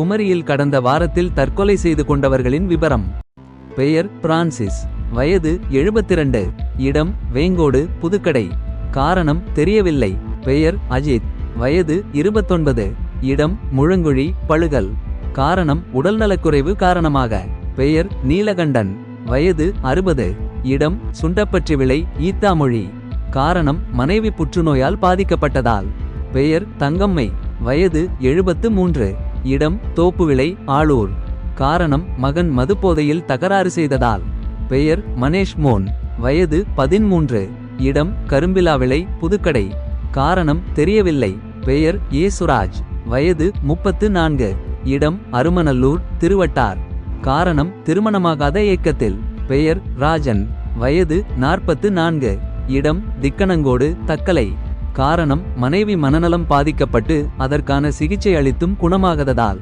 குமரியில் கடந்த வாரத்தில் தற்கொலை செய்து கொண்டவர்களின் விபரம். பெயர் பிரான்சிஸ். வயது 72 இடம் வேங்கோடு புதுக்கடை. காரணம் தெரியவில்லை. பெயர் அஜித். வயது 29 இடம் முழங்குழி பழுகல். காரணம் உடல்நலக்குறைவு காரணமாக. பெயர் நீலகண்டன். வயது 60 இடம் சுண்டப்பற்றி விளை ஈத்தாமொழி. காரணம் மனைவி புற்றுநோயால் பாதிக்கப்பட்டதால். பெயர் தங்கம்மை. வயது 73 இடம் தோப்புவிளை ஆளூர். காரணம் மகன் மதுபோதையில் தகராறு செய்ததால். பெயர் மனேஷ் மோன். வயது பதின்மூன்று. இடம் கரும்பிலாவிளை புதுக்கடை. காரணம் தெரியவில்லை. பெயர் ஏசுராஜ் வயது முப்பத்து நான்கு. இடம் அருமநல்லூர் திருவட்டார். காரணம் திருமணமாகாத இயக்கத்தில் பெயர் ராஜன். வயது நாற்பத்து நான்கு. இடம் திக்கணங்கோடு தக்கலை. காரணம் மனைவி மனநலம் பாதிக்கப்பட்டு அதற்கான சிகிச்சை அளித்தும் குணமாகாததால்.